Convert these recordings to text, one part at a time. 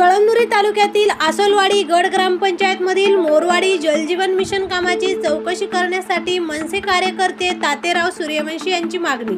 कळमनुरी तालुक्यातील आसोलवाडी गड ग्रामपंचायतमधील मोरवाडी जलजीवन मिशन कामाची चौकशी करण्यासाठी मनसे कार्यकर्ते तातेराव सूर्यवंशी यांची मागणी.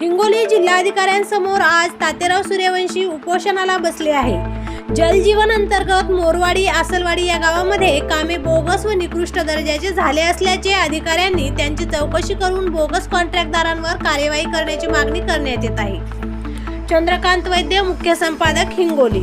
हिंगोली जिल्हाधिकाऱ्यांसमोर आज तातेराव सूर्यवंशी उपोषणाला बसले आहे. जलजीवन अंतर्गत मोरवाडी आसलवाडी या गावामध्ये कामे बोगस व निकृष्ट दर्जाचे झाले असल्याचे अधिकाऱ्यांनी त्यांची चौकशी करून बोगस कॉन्ट्रॅक्टदारांवर कार्यवाही करण्याची मागणी करण्यात येत आहे. चंद्रकांत वैद्य मुख्य संपादक हिंगोली.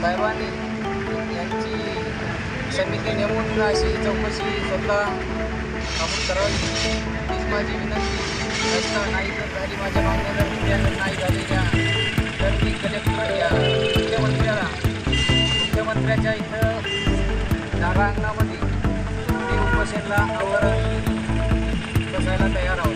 साहेबांनी यांची समिती नेमून अशी चौकशी स्वतः आपण करावी. हीच माझी विनंती. रस्ता नाही जर झाली माझ्या मागण्या जर पूर्ण नाही झालेल्या तर मी कलेक्टर या मुख्यमंत्र्याला मुख्यमंत्र्याच्या इथं जागा अंगणामध्ये ते उपोषणला आवर बसायला तयार आहोत.